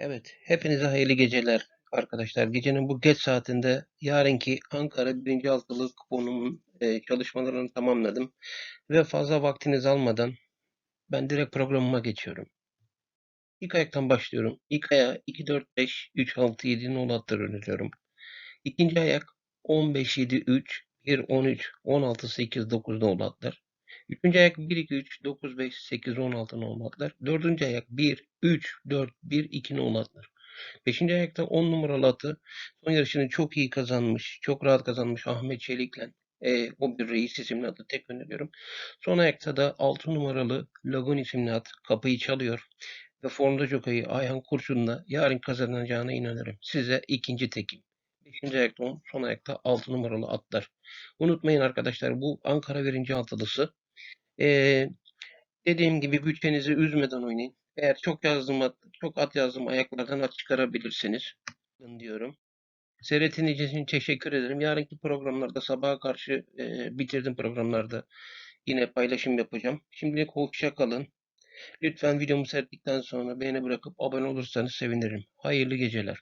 Evet, hepinize hayırlı geceler arkadaşlar. Gecenin bu geç saatinde yarınki Ankara birinci Altılık kuponumun e, çalışmalarını tamamladım. Ve fazla vaktinizi almadan ben direkt programıma geçiyorum. İlk ayaktan başlıyorum. İlk ayağı 2, 4, 5, 3, 6, 7 nolu atları öneriyorum. İkinci ayak 15, 7, 3, 1, 13, 16, 8, 9 nolu atlar. Üçüncü ayak 1, 2, 3, 9, 5, 8, 16 nolu atlar. Dördüncü ayak 1, 3, 4, 1, 2 nolu atlar. Beşinci ayakta 10 numaralı atı son yarışını çok iyi kazanmış, çok rahat kazanmış Ahmet Çelik'le. E, o bir reis isimli atı tek öneriyorum. Son ayakta da 6 numaralı Lagun isimli at kapıyı çalıyor. Ve formda jokayı Ayhan Kurşun'la yarın kazanacağına inanırım. Size ikinci tekim. Beşinci ayakta 10, son ayakta 6 numaralı atlar. Unutmayın arkadaşlar bu Ankara birinci altılısı. Ee, dediğim gibi bütçenizi üzmeden oynayın. Eğer çok yazdım at, çok at yazdım ayaklardan at çıkarabilirsiniz. diyorum. Seyrettiğiniz için teşekkür ederim. Yarınki programlarda sabaha karşı e, bitirdim programlarda. Yine paylaşım yapacağım. Şimdilik hoşça kalın. Lütfen videomu seyrettikten sonra beğeni bırakıp abone olursanız sevinirim. Hayırlı geceler.